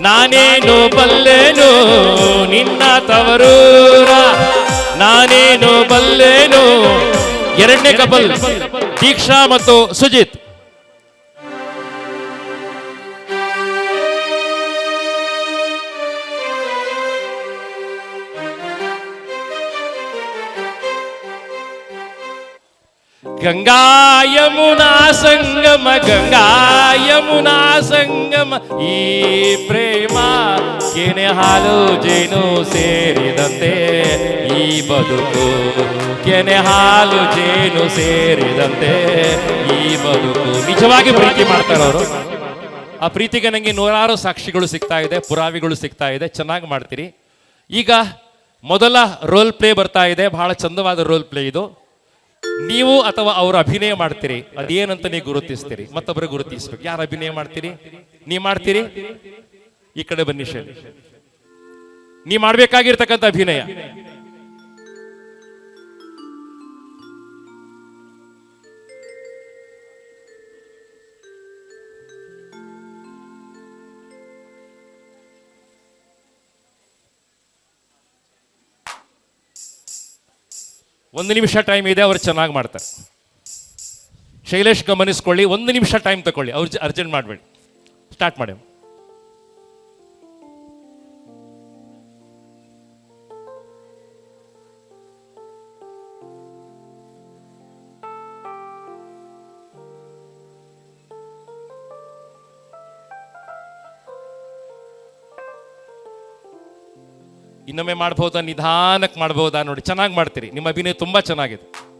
ನಾನೇನು ಬಲ್ಲೆನು? ನಿನ್ನ ತವರೂರ. ನಾನೇನು ಬಲ್ಲೆನು? ಎರಡನೇ ಕಪಲ್ ದೀಕ್ಷಾ ಮತ್ತು ಸುಜಿತ್. ಗಂಗಾ ಯಮುನಾ ಸಂಗಮ ಗಂಗಾಯಮುನಾ ಸಂಗಮ, ಈ ಪ್ರೇಮ ಕೆನೆ ಹಾಲು ಜೇನು ಸೇರಿದಂತೆ, ಈ ಬದುಕು ಕೆನೆ ಹಾಲು ಜೇನು ಸೇರಿದಂತೆ, ಈ ಬದುಕು ನಿಜವಾಗಿ ಪ್ರೀತಿ ಮಾಡ್ತಾರವರು ಆ ಪ್ರೀತಿಗೆ ನನಗೆ ನೂರಾರು ಸಾಕ್ಷಿಗಳು ಸಿಗ್ತಾ ಇದೆ, ಪುರಾವೆಗಳು ಸಿಗ್ತಾ ಇದೆ, ಚೆನ್ನಾಗಿ ಮಾಡ್ತೀರಿ. ಈಗ ಮೊದಲ ರೋಲ್ ಪ್ಲೇ ಬರ್ತಾ ಇದೆ, ಬಹಳ ಚಂದವಾದ ರೋಲ್ ಪ್ಲೇ ಇದು. ನೀವು ಅಥವಾ ಅವರು ಅಭಿನಯ ಮಾಡ್ತೀರಿ? ಅದೇನಂತ ನೀವು ಗುರುತಿಸ್ತೀರಿ? ಮತ್ತೊಬ್ಬರು ಗುರುತಿಸ್ಬೇಕು. ಯಾರು ಅಭಿನಯ ಮಾಡ್ತೀರಿ? ನೀ ಮಾಡ್ತೀರಿ? ಈ ಕಡೆ ಬನ್ನಿ ಶೈಲಿ. ನೀ ಮಾಡ್ಬೇಕಾಗಿರ್ತಕ್ಕಂಥ ಅಭಿನಯ. ಒಂದು ನಿಮಿಷ ಟೈಮ್ ಇದೆ, ಅವ್ರು ಚೆನ್ನಾಗಿ ಮಾಡ್ತಾರೆ. ಶೈಲೇಶ್ ಗಮನಿಸ್ಕೊಳ್ಳಿ, ಒಂದು ನಿಮಿಷ ಟೈಮ್ ತಗೊಳ್ಳಿ ಅವ್ರು ಅರ್ಜೆಂಟ್ ಮಾಡಬೇಡಿ. ಸ್ಟಾರ್ಟ್ ಮಾಡಿ. ಇನ್ನೊಮ್ಮೆ ಮಾಡ್ಬೋದಾ? ನಿಧಾನಕ್ಕೆ ಮಾಡ್ಬೋದಾ? ನೋಡಿ, ಚೆನ್ನಾಗಿ ಮಾಡ್ತೀರಿ. ನಿಮ್ಮ ಅಭಿನಯ ತುಂಬಾ ಚೆನ್ನಾಗಿದೆ.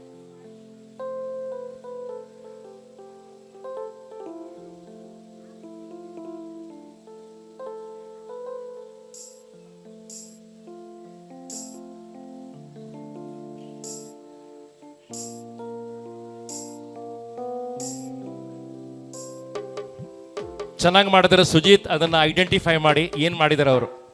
ಚೆನ್ನಾಗಿ ಮಾಡಿದ್ರೆ ಸುಜಿತ್ ಅದನ್ನ ಐಡೆಂಟಿಫೈ ಮಾಡಿ ಏನು ಮಾಡಿದ್ದಾರೆ ಅವರು?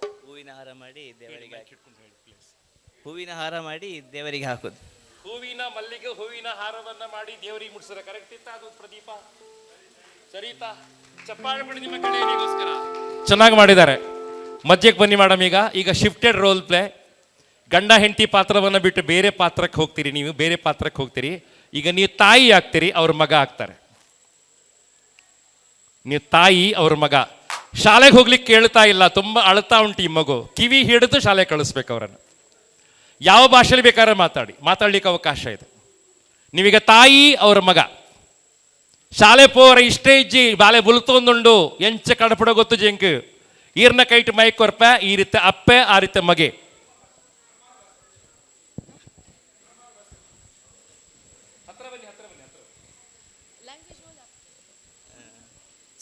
ಹೂವಿನ ಹಾರ ಮಾಡಿ ದೇವರಿಗೆ ಹಾಕೋದು. ಹೂವಿನ ಮಲ್ಲಿಗೆ ಹೂವಿನ ಹಾರವನ್ನ ಮಾಡಿ ದೇವರಿಗೆ ಮುಡ್ಸಿದ್ರೆ ಕರೆಕ್ಟ್ ಇತ್ತ ಅದು ಪ್ರದೀಪ? ಸರಿತಾ? ಚಪ್ಪಾಳೆ ಬಿಡಿ ನಿಮ್ಮ ಕಡೆಯವರಿಗೋಸ್ಕರ ಚೆನ್ನಾಗಿ ಮಾಡಿದ್ದಾರೆ. ಮಧ್ಯಕ್ಕೆ ಬನ್ನಿ ಮೇಡಮ್ ಈಗ. ಈಗ ಶಿಫ್ಟೆಡ್ ರೋಲ್ ಪ್ಲೇ ಗಂಡ ಹೆಂಡತಿ ಪಾತ್ರವನ್ನ ಬಿಟ್ಟು ಬೇರೆ ಪಾತ್ರಕ್ಕೆ ಹೋಗ್ತೀರಿ ನೀವು, ಬೇರೆ ಪಾತ್ರಕ್ಕೆ ಹೋಗ್ತೀರಿ. ಈಗ ನೀವು ತಾಯಿ ಆಗ್ತೀರಿ, ಅವ್ರ ಮಗ ಆಗ್ತಾರೆ. ನೀವು ತಾಯಿ, ಅವ್ರ ಮಗ. ಶಾಲೆಗೆ ಹೋಗ್ಲಿಕ್ಕೆ ಕೇಳ್ತಾ ಇಲ್ಲ, ತುಂಬ ಅಳ್ತಾ ಉಂಟು ಈ ಮಗು. ಕಿವಿ ಹಿಡಿದು ಶಾಲೆ ಕಳಿಸ್ಬೇಕು ಅವರನ್ನು. ಯಾವ ಭಾಷೆಯಲ್ಲಿ ಬೇಕಾದ್ರೆ ಮಾತಾಡಿ, ಮಾತಾಡ್ಲಿಕ್ಕೆ ಅವಕಾಶ ಇದೆ. ನೀವೀಗ ತಾಯಿ, ಅವ್ರ ಮಗ. ಶಾಲೆ ಪೋರ ಇಷ್ಟೇ ಇಜ್ಜಿ, ಬಾಲೆ ಬುಲ್ತೊಂದುಂಡು ಎಂಚ ಕಡಪಡ ಗೊತ್ತು ಜಿಂಕ್. ಈರ್ನ ಕೈಟ್ ಮೈ ಕೊರ್ಪ, ಈ ರೀತಿ ಅಪ್ಪೆ, ಆ ರೀತಿ ಮಗೆ.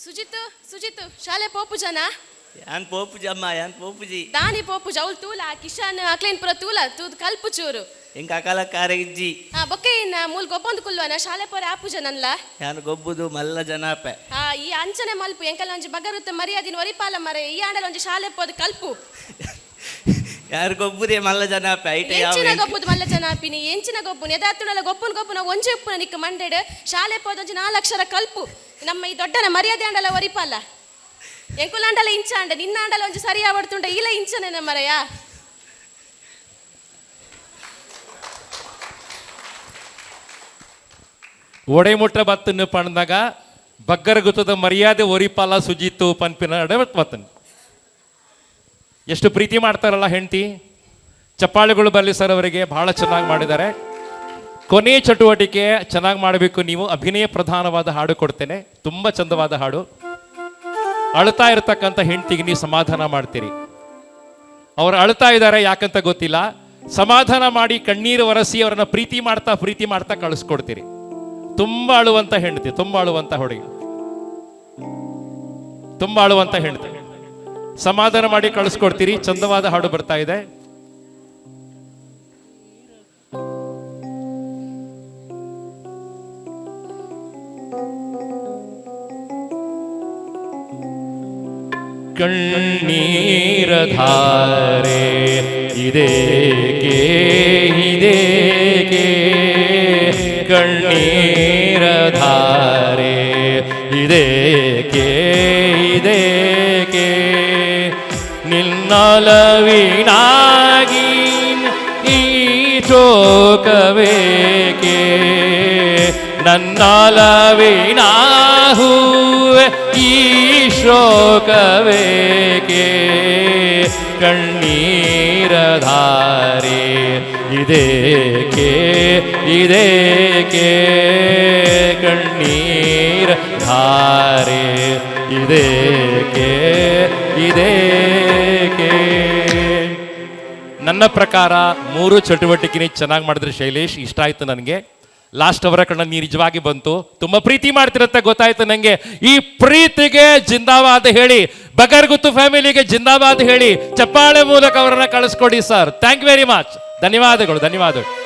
ಸುಜಿತ್ ಸುಜಿತ್, ಶಾಲೆ ಪೋಪುಜನ ಯಾನ್ ಪೋಪುಜಿ ಅಮ್ಮ ಯಾನ್ ಪೋಪುಜಿ ದಾನಿ ಪೋಪು ಅವಳು ತೂಲ ಕಿಶನ್ ಅಕ್ಲೇನ್ ಪುರ ತೂಲ ತೂದ್ ಕಲ್ಪು ಚೂರು ಇಂಕ ಅಕಾಲ ಕಾರ ಇಜ್ಜಿ ಆ ಬೊಕ್ಕೆ ಇನ್ನ ಮೂಲ್ ಗೊಬ್ಬೊಂದು ಕುಲ್ವನ ಶಾಲೆ ಪೋರೆ ಆಪುಜ ನನ್ಲ. ಯಾನ್ ಗೊಬ್ಬುದು ಮಲ್ಲ ಜನಾಪೆ. ಆ ಈ ಅಂಚನೆ ಮಲ್ಪು ಎಂಕಲ್ ಒಂಜಿ ಬಗರುತ್ತ ಮರ್ಯಾದಿನ ಒರಿಪಾಲ ಮರೆ ಈ ಆಂಡಲ ಒಂಜಿ ಶಾಲೆ ಪೋದು ಕಲ್ಪು. ಯಾರು ಗೊಬ್ಬುದೇ ಮಲ್ಲ ಜನಾಪೆ? ಐಟ ಯಾವ ಎಂಚಿನ ಗೊಬ್ಬುದು ಮಲ್ಲ ಜನಾಪಿನಿ ಎಂಚಿನ ಗೊಬ್ಬುನ? ಎದಾತುಣಲ ಗೊಬ್ಬುನ ಗೊಬ್ಬುನ ಒಂಜಿ ಉಪ್ಪುನ ನಿಕ್ಕ ಮಂಡೆಡ್ ಶಾಲೆ ಪೋದೊಂಜಿ ಅಕ್ಷರ ಕಲ್ಪು. ನಮ್ಮ ಈ ದೊಡ್ಡನ ಮರ್ಯಾದೆ ಆಂಡಲ ಒರಿಪಾಲ ಎಂಕುಲಾಂಡಲ ಇಂಚ ಅಂಡ, ನಿನ್ನ ಆಂಡಲ ಒಂಜಿ ಸರಿಯಾ ಬಡ್ತುಂಡ ಇಲ್ಲ ಇಂಚನೆ ಮರೆಯಾ. ಒಡೆ ಮುಟ್ಟ ಬತ್ತನ್ನು ಪಣದಾಗ ಬಗ್ಗರ ಗುತ್ತದ ಮರ್ಯಾದೆ ಒರಿಪಾಲ ಸುಜಿತ್ತು ಪನ್ಪಿನ ಬತ್ತನ್ ಎಷ್ಟು ಪ್ರೀತಿ ಮಾಡ್ತಾರಲ್ಲ ಹೆಂಡತಿ. ಚಪ್ಪಾಳೆಗಳು ಬರಲಿ ಸರ್ ಅವರಿಗೆ, ಬಹಳ ಚೆನ್ನಾಗಿ ಮಾಡಿದ್ದಾರೆ. ಕೊನೆಯ ಚಟುವಟಿಕೆ ಚೆನ್ನಾಗಿ ಮಾಡಬೇಕು, ನೀವು ಅಭಿನಯ ಪ್ರಧಾನವಾದ ಹಾಡು ಕೊಡ್ತೇನೆ, ತುಂಬ ಚಂದವಾದ ಹಾಡು. ಅಳ್ತಾ ಇರತಕ್ಕಂತ ಹೆಂಡತಿಗೆ ನೀವು ಸಮಾಧಾನ ಮಾಡ್ತೀರಿ. ಅವ್ರು ಅಳ್ತಾ ಇದ್ದಾರೆ ಯಾಕಂತ ಗೊತ್ತಿಲ್ಲ. ಸಮಾಧಾನ ಮಾಡಿ ಕಣ್ಣೀರು ಒರೆಸಿ ಅವರನ್ನ ಪ್ರೀತಿ ಮಾಡ್ತಾ ಪ್ರೀತಿ ಮಾಡ್ತಾ ಕಳಿಸ್ಕೊಡ್ತೀರಿ. ತುಂಬಾ ಅಳುವಂತ ಹೆಂಡತಿ, ತುಂಬಾ ಅಳುವಂತ ಹುಡುಗಿ. ತುಂಬಾ ಅಳುವಂತ ಹೆಂಡತಿ. ಸಮಾಧಾನ ಮಾಡಿ ಕಳಿಸ್ಕೊಡ್ತೀರಿ. ಚಂದವಾದ ಹಾಡು ಬರ್ತಾ ಇದೆ. ಕಣ್ಣೀರ ಧಾರೆ ಇದೇಕೆ ಇದೇಕೆ ಕಣ್ಣೀರ ಧಾರೆ ಇದೇಕೆ ಇದೇಕೆ ನಿನ್ನಲವಿನಾಗಿ ಈ ಚೋಕವೇಕೆ ನನ್ನಲವಿನಾಹುವೆ ಈ ಶೋಕವೇಕೆ ಕಣ್ಣೀರಧಾರಿ ಇದೇಕೆ ಇದೇಕೆ ಕಣ್ಣೀರ ಧಾರೆ ಇದೇಕೆ ಇದೇಕೆ ನನ್ನ ಪ್ರಕಾರ ಮೂರು ಚಟುವಟಿಕೆ ಚೆನ್ನಾಗಿ ಮಾಡಿದ್ರೆ ಶೈಲೇಶ್, ಇಷ್ಟ ಆಯ್ತು ನನಗೆ. ಲಾಸ್ಟ್ ಅವರ ಕಣ್ಣ ನೀ ನಿಜವಾಗಿ ಬಂತು. ತುಂಬಾ ಪ್ರೀತಿ ಮಾಡ್ತಿರತ್ತೆ, ಗೊತ್ತಾಯ್ತು ನನಗೆ ಈ ಪ್ರೀತಿಗೆ ಜಿಂದಾಬಾದ್ ಹೇಳಿ, ಬಗರ್ಗುತ್ತು ಫ್ಯಾಮಿಲಿಗೆ ಜಿಂದಾಬಾದ್ ಹೇಳಿ, ಚಪ್ಪಾಳೆ ಮೂಲಕ ಅವರನ್ನ ಕಳಿಸ್ಕೊಡಿ sir. Thank you very much ಧನ್ಯವಾದಗಳು ಧನ್ಯವಾದಗಳು.